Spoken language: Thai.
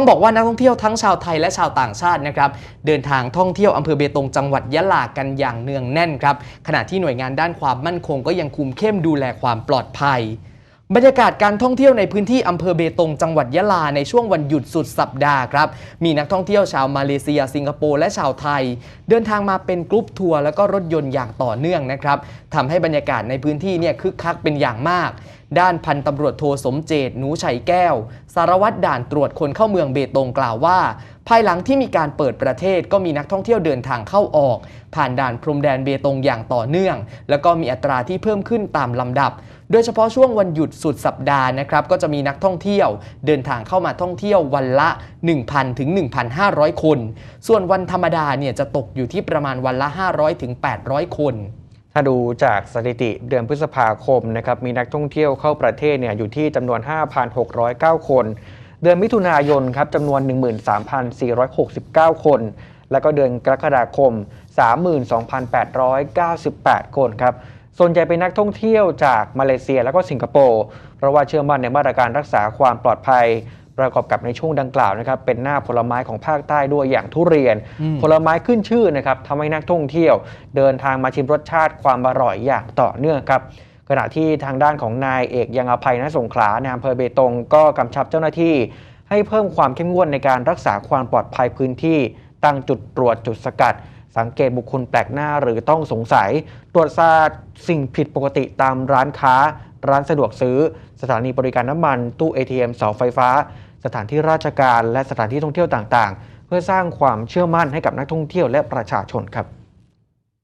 ต้องบอกว่านักท่องเที่ยวทั้งชาวไทยและชาวต่างชาตินะครับเดินทางท่องเที่ยวอำเภอเบตงจังหวัดยะลากันอย่างเนืองแน่นครับขณะที่หน่วยงานด้านความมั่นคงก็ยังคุมเข้มดูแลความปลอดภัย บรรยากาศการท่องเที่ยวในพื้นที่อำเภอเบตงจังหวัดยะลาในช่วงวันหยุดสุดสัปดาห์ครับ มีนักท่องเที่ยวชาวมาเลเซีย สิงคโปร์และชาวไทย เดินทางมาเป็นกรุ๊ปทัวร์แล้วก็รถยนต์อย่างต่อเนื่องนะครับทำให้บรรยากาศในพื้นที่เนี่ยคึกคักเป็นอย่างมาก ด้านพันตำรวจโทสมเจตหนูชัยแก้ว สารวัตรด่านตรวจคนเข้าเมืองเบตงกล่าวว่า ภายหลังที่มีการเปิดประเทศก็มีนักท่องเที่ยวเดินทางเข้าออก ผ่านด่านพรมแดนเบตงอย่างต่อเนื่อง แล้วก็มีอัตราที่เพิ่มขึ้นตามลำดับ โดยเฉพาะช่วงวันหยุดสุดสัปดาห์นะครับก็จะมีนักท่องเที่ยวเดินทางเข้ามาท่องเที่ยววันละ 1,000 ถึง 1,500 คน ส่วนวันธรรมดาเนี่ยจะตกอยู่ที่ประมาณวันละ 500 ถึง 800 คนถ้าดูจากสถิติเดือนพฤษภาคมนะครับมีนักท่องเที่ยวเข้าประเทศเนี่ยอยู่ที่จำนวน 5,609 คน เดือนมิถุนายนครับจำนวน 13,469 คน แล้วก็เดือนกรกฎาคม 32,898 คนครับ ส่วนใหญ่เป็นนักท่องเที่ยวจากมาเลเซียแล้วก็สิงคโปร์เพราะว่าเชื่อมั่นในมาตรการรักษาความปลอดภัย ประกอบกับในช่วงดังกล่าวนะครับเป็นหน้าผลไม้ของภาคใต้ด้วยอย่างทุเรียนอืมผลไม้ขึ้นชื่อนะครับทำให้นักท่องเที่ยว เดินทางมาชิมรสชาติความอร่อยอย่างต่อเนื่องครับขณะที่ทางด้านของนายเอกยังอภัยณสงขลาในอำเภอเบตงก็กำชับเจ้าหน้าที่ ให้เพิ่มความเข้มงวดในการรักษาความปลอดภัยพื้นที่ ตั้งจุดตรวจจุดสกัด สังเกตบุคคลแปลกหน้าหรือต้องสงสัย ตรวจสอบสิ่งผิดปกติตามร้านค้า ร้านสะดวกซื้อ สถานีบริการน้ำมัน ตู้ ATM เสาไฟฟ้า สถานที่ราชการ และสถานที่ท่องเที่ยวต่างๆ เพื่อสร้างความเชื่อมั่นให้กับนักท่องเที่ยวและประชาชนครับ